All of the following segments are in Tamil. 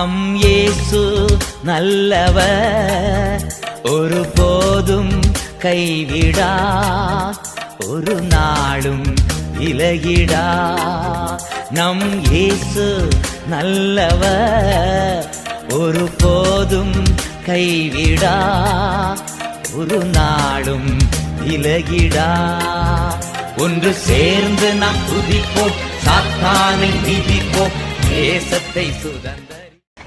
நம் இயேசு நல்லவர். ஒரு போதும் கைவிடா ஒரு நாளும் இலகிடா நம் இயேசு நல்லவர். ஒரு போதும் கைவிடா ஒரு நாளும் இலகிடா ஒன்று சேர்ந்து நாம் துதிப்போம் சாத்தானை மிதிப்போம் தேசத்தை சுதந்திர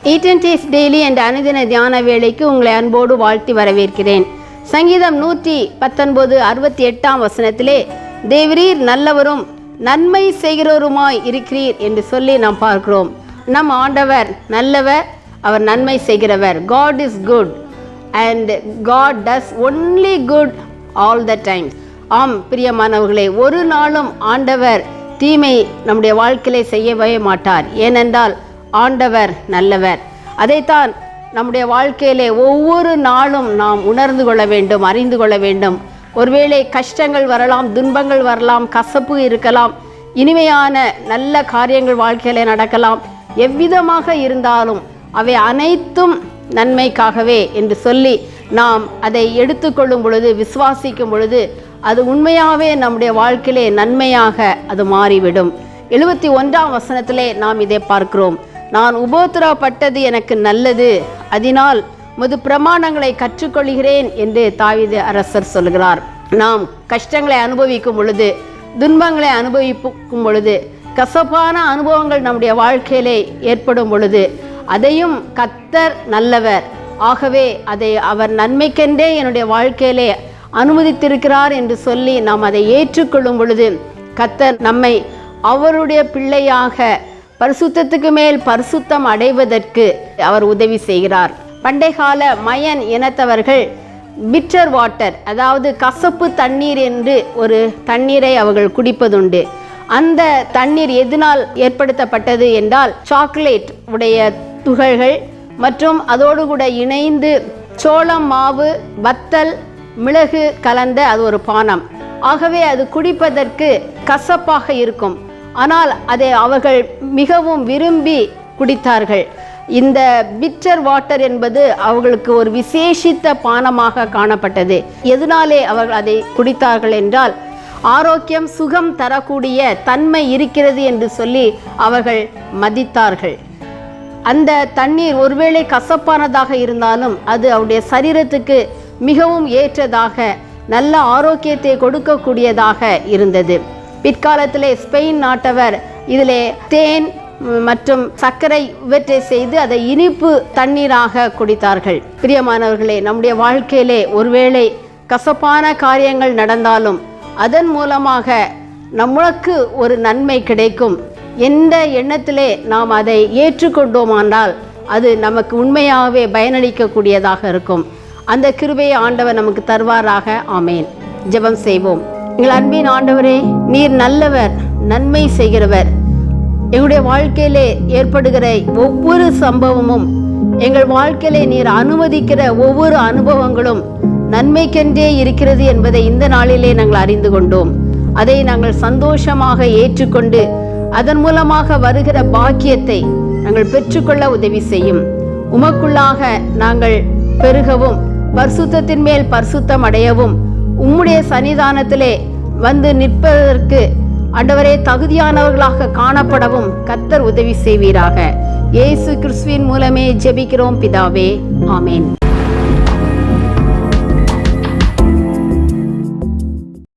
E ஈட்டன்டேஸ் டெய்லி என்ற அனுதின தியான வேலைக்கு உங்களை அன்போடு வாழ்த்தி வரவேற்கிறேன். சங்கீதம் நூற்றி பத்தொன்பது அறுபத்தி எட்டாம் வசனத்திலே தேவரீர் நல்லவரும் நன்மை செய்கிறவருமாய் இருக்கிறீர் என்று சொல்லி நாம் பார்க்கிறோம். நம் ஆண்டவர் நல்லவர் அவர் நன்மை செய்கிறவர். God is good and God does only good all the time ஆம் பிரியமானவர்களே ஒரு நாளும் ஆண்டவர் தீமை நம்முடைய வாழ்க்கையிலே செய்யவே மாட்டார். ஏனென்றால் ஆண்டவர் நல்லவர். அதைத்தான் நம்முடைய வாழ்க்கையிலே ஒவ்வொரு நாளும் நாம் உணர்ந்து கொள்ள வேண்டும் அறிந்து கொள்ள வேண்டும். ஒருவேளை கஷ்டங்கள் வரலாம் துன்பங்கள் வரலாம் கசப்பு இருக்கலாம் இனிமையான நல்ல காரியங்கள் வாழ்க்கையில் நடக்கலாம். எவ்விதமாக இருந்தாலும் அவை அனைத்தும் நன்மைக்காகவே என்று சொல்லி நாம் அதை எடுத்துக்கொள்ளும் பொழுது விசுவாசிக்கும் பொழுது அது உண்மையாகவே நம்முடைய வாழ்க்கையிலே நன்மையாக அது மாறிவிடும். எழுபத்தி ஒன்றாம் வசனத்திலே நாம் இதை பார்க்கிறோம். நான் உபோத்திரப்பட்டது எனக்கு நல்லது. அதனால் முது பிரமாணங்களை கற்றுக்கொள்கிறேன் என்று தாவிது அரசர் சொல்கிறார். நாம் கஷ்டங்களை அனுபவிக்கும் பொழுது துன்பங்களை அனுபவிக்கும் பொழுது கசப்பான அனுபவங்கள் நம்முடைய வாழ்க்கையிலே ஏற்படும் பொழுது அதையும் கத்தர் நல்லவர். ஆகவே அதை அவர் நன்மைக்கென்றே என்னுடைய வாழ்க்கையிலே அனுமதித்திருக்கிறார் என்று சொல்லி நாம் அதை ஏற்றுக்கொள்ளும் பொழுது கத்தர் நம்மை அவருடைய பிள்ளையாக பரிசுத்தத்துக்கு மேல் பரிசுத்தம் அடைவதற்கு அவர் உதவி செய்கிறார். பண்டைகால மயன் இனத்தவர்கள் பிட்டர் வாட்டர் அதாவது கசப்பு தண்ணீர் என்று ஒரு தண்ணீரை அவர்கள் குடிப்பதுண்டு. அந்த தண்ணீர் எதனால் ஏற்படுத்தப்பட்டது என்றால் சாக்லேட் உடைய துகள்கள் மற்றும் அதோடு கூட இணைந்து சோளம் மாவு வத்தல் மிளகு கலந்த அது ஒரு பானம். ஆகவே அது குடிப்பதற்கு கசப்பாக இருக்கும். ஆனால் அதை அவர்கள் மிகவும் விரும்பி குடித்தார்கள். இந்த பிட்டர் வாட்டர் என்பது அவர்களுக்கு ஒரு விசேஷித்த பானமாக காணப்பட்டது. எதனாலே அவர்கள் அதை குடித்தார்கள் என்றால் ஆரோக்கியம் சுகம் தரக்கூடிய தன்மை இருக்கிறது என்று சொல்லி அவர்கள் மதித்தார்கள். அந்த தண்ணீர் ஒருவேளை கசப்பானதாக இருந்தாலும் அது அவருடைய சரீரத்துக்கு மிகவும் ஏற்றதாக நல்ல ஆரோக்கியத்தை கொடுக்கக்கூடியதாக இருந்தது. பிற்காலத்திலே ஸ்பெயின் நாட்டவர். இதிலே தேன் மற்றும் சர்க்கரை இவற்றை செய்து அதை இனிப்பு தண்ணீராக குடித்தார்கள். பிரியமானவர்களே நம்முடைய வாழ்க்கையிலே ஒருவேளை கசப்பான காரியங்கள் நடந்தாலும் அதன் மூலமாக நம்மளுக்கு ஒரு நன்மை கிடைக்கும். எந்த எண்ணத்திலே நாம் அதை ஏற்றுக்கொண்டோமானால் அது நமக்கு உண்மையாகவே பயனளிக்கக்கூடியதாக இருக்கும். அந்த கிருபையை ஆண்டவர் நமக்கு தருவாராக. ஆமேன். ஜெபம் செய்வோம். எங்கள் அன்பின் ஆண்டவரே நீர் நல்லவர் நன்மை செய்கிறவர். எங்களுடைய வாழ்க்கையிலே ஏற்படுகிற ஒவ்வொரு சம்பவமும் எங்கள் வாழ்க்கையிலே நீர் அனுமதிக்கிற ஒவ்வொரு அனுபவங்களும் நன்மைக்கென்றே இருக்கிறது என்பதை இந்த நாளிலே நாங்கள் அறிந்து கொண்டோம். அதை நாங்கள் சந்தோஷமாக ஏற்றுக்கொண்டு அதன் மூலமாக வருகிற பாக்கியத்தை நாங்கள் பெற்றுக்கொள்ள உதவி செய்யும். உமக்குள்ளாக நாங்கள் பெருகவும் பரிசுத்தத்தின் மேல் பரிசுத்தம் அடையவும் உம்முடைய சன்னிதானத்திலே வந்து நிற்பதற்கு ஆண்டவரே தகுதியானவர்களாக காணப்படவும் கத்தர் உதவி செய்வீராக. இயேசு கிறிஸ்துவின் மூலமே ஜெபிக்கிறோம் பிதாவே. ஆமேன்.